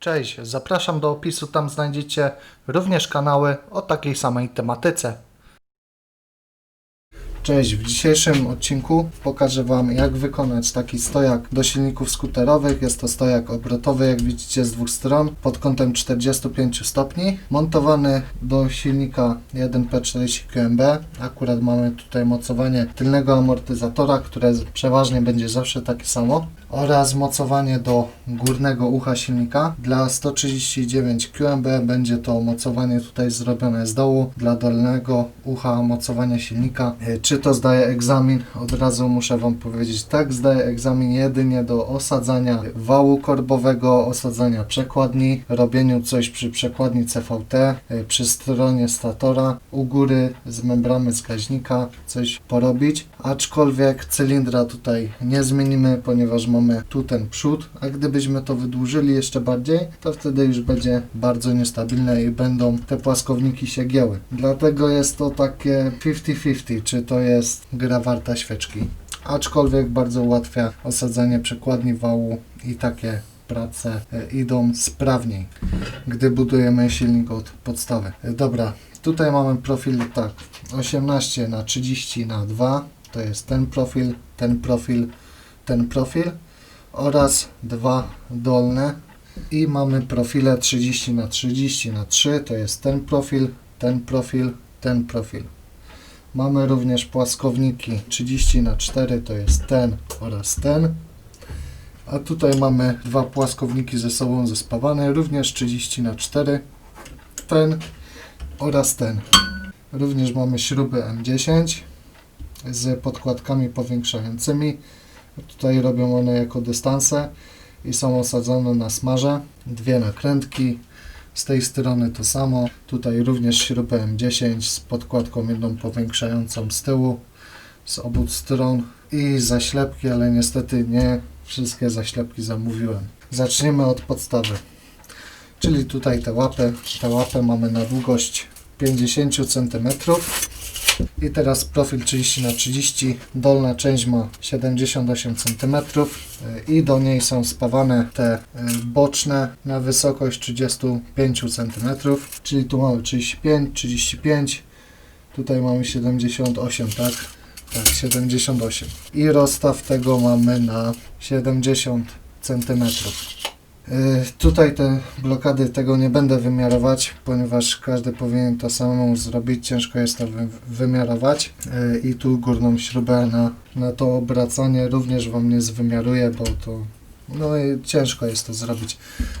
Cześć, zapraszam do opisu, tam znajdziecie również kanały o takiej samej tematyce. Cześć, w dzisiejszym odcinku pokażę Wam jak wykonać taki stojak do silników skuterowych. Jest to stojak obrotowy, jak widzicie z dwóch stron, pod kątem 45 stopni, montowany do silnika 1P40 QMB. Akurat mamy tutaj mocowanie tylnego amortyzatora, które przeważnie będzie zawsze takie samo oraz mocowanie do górnego ucha silnika. Dla 139 QMB będzie to mocowanie tutaj zrobione z dołu, dla dolnego ucha mocowanie silnika. E, To zdaje egzamin? Od razu muszę Wam powiedzieć, tak, zdaje egzamin jedynie do osadzania wału korbowego, osadzania przekładni, robieniu coś przy przekładni CVT, e, przy stronie statora, u góry z membrany wskaźnika coś porobić, aczkolwiek cylindra tutaj nie zmienimy, ponieważ mamy tu ten przód, a gdybyśmy to wydłużyli jeszcze bardziej, to wtedy już będzie bardzo niestabilne i będą te płaskowniki się gięły. Dlatego jest to takie 50-50, czy to jest gra warta świeczki. Aczkolwiek bardzo ułatwia osadzanie przekładni wału i takie prace e, idą sprawniej, gdy budujemy silnik od podstawy. E, Dobra, tutaj mamy profil tak, 18 na 30 na 2, to jest ten profil, ten profil, ten profil oraz dwa dolne i mamy profile 30 na 30 na 3 to jest ten profil, ten profil, ten profil. Mamy również płaskowniki 30 na 4 to jest ten oraz ten. A tutaj mamy dwa płaskowniki ze sobą zespawane, również 30 na 4 ten oraz ten. Również mamy śruby M10 z podkładkami powiększającymi. Tutaj robią one jako dystanse i są osadzone na smarze. Dwie nakrętki. Z tej strony to samo. Tutaj również śrubę M10 z podkładką jedną powiększającą z tyłu, z obu stron i zaślepki, ale niestety nie wszystkie zaślepki zamówiłem. Zaczniemy od podstawy. Czyli tutaj te łapy. Te łapy mamy na długość 50 cm. I teraz profil 30 na 30 dolna część ma 78 cm i do niej są spawane te y, boczne na wysokość 35 cm, czyli tu mamy 35, 35, tutaj mamy 78, tak? Tak, 78. I rozstaw tego mamy na 70 cm. Y, Tutaj te blokady tego nie będę wymiarować, ponieważ każdy powinien to samemu zrobić. Ciężko jest to wy, wymiarować. Y, I tu górną śrubę na, na to obracanie również Wam nie zwymiaruję, bo to no i ciężko jest to zrobić.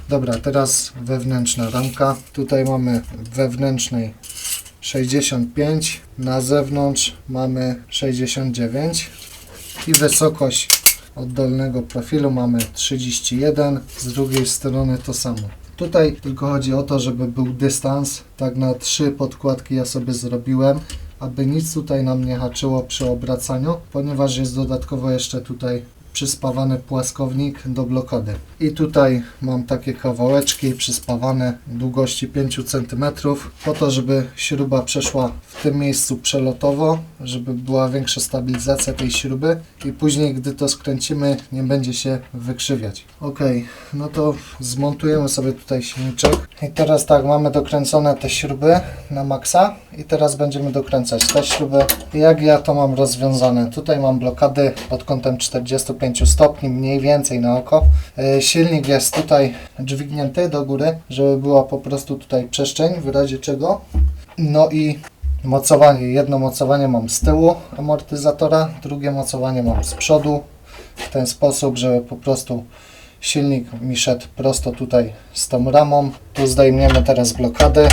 Dobra, teraz wewnętrzna ramka. Tutaj mamy wewnętrznej 65, na zewnątrz mamy 69 i wysokość od dolnego profilu mamy 31, z drugiej strony to samo. Tutaj tylko chodzi o to, żeby był dystans. Tak na trzy podkładki ja sobie zrobiłem, aby nic tutaj nam nie haczyło przy obracaniu, ponieważ jest dodatkowo jeszcze tutaj przyspawany płaskownik do blokady. I tutaj mam takie kawałeczki przyspawane długości 5 cm, po to, żeby śruba przeszła w tym miejscu przelotowo, żeby była większa stabilizacja tej śruby i później, gdy to skręcimy, nie będzie się wykrzywiać. Ok, no to zmontujemy sobie tutaj silniczek. I teraz tak, mamy dokręcone te śruby na maksa i teraz będziemy dokręcać te śruby. Jak ja to mam rozwiązane? Tutaj mam blokady pod kątem 45 stopni, mniej więcej na oko. Yy, Silnik jest tutaj dźwignięty do góry, żeby była po prostu tutaj przestrzeń, w razie czego. No i mocowanie. Jedno mocowanie mam z tyłu amortyzatora, drugie mocowanie mam z przodu. W ten sposób, żeby po prostu silnik mi szedł prosto tutaj z tą ramą. Tu zdejmiemy teraz blokady.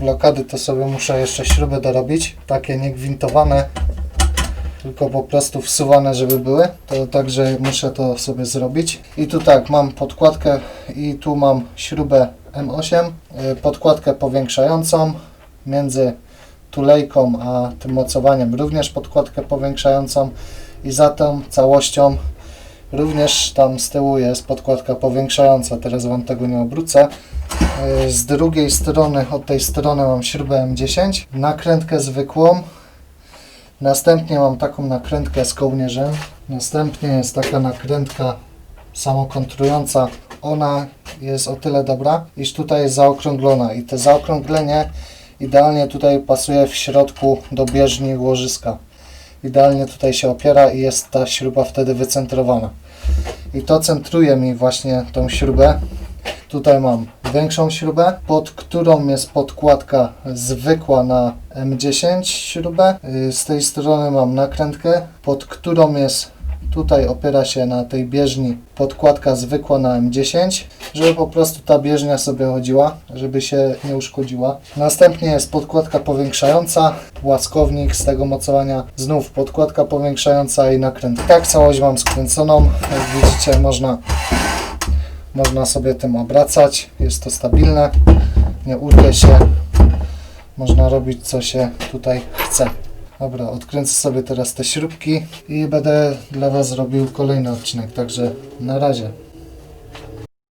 Blokady to sobie muszę jeszcze śruby dorobić, takie nie gwintowane, tylko po prostu wsuwane, żeby były. To także muszę to sobie zrobić. I tu tak, mam podkładkę i tu mam śrubę M8, y, podkładkę powiększającą między tulejką a tym mocowaniem również podkładkę powiększającą i za tą całością również tam z tyłu jest podkładka powiększająca. Teraz Wam tego nie obrócę. Y, Z drugiej strony, od tej strony mam śrubę M10, nakrętkę zwykłą, Następnie mam taką nakrętkę z kołnierzem. Następnie jest taka nakrętka samokontrująca, ona jest o tyle dobra, iż tutaj jest zaokrąglona i to zaokrąglenie idealnie tutaj pasuje w środku do bieżni łożyska. Idealnie tutaj się opiera i jest ta śruba wtedy wycentrowana. I to centruje mi właśnie tą śrubę. Tutaj mam większą śrubę, pod którą jest podkładka zwykła na M10 śrubę. Y, Z tej strony mam nakrętkę, pod którą jest tutaj opiera się na tej bieżni podkładka zwykła na M10, żeby po prostu ta bieżnia sobie chodziła, żeby się nie uszkodziła. Następnie jest podkładka powiększająca, łaskownik z tego mocowania, znów podkładka powiększająca i nakręt. Tak całość mam skręconą, jak widzicie można, można sobie tym obracać, jest to stabilne, nie urwie się, można robić co się tutaj chce. Dobra, odkręcę sobie teraz te śrubki i będę dla Was robił kolejny odcinek, także na razie.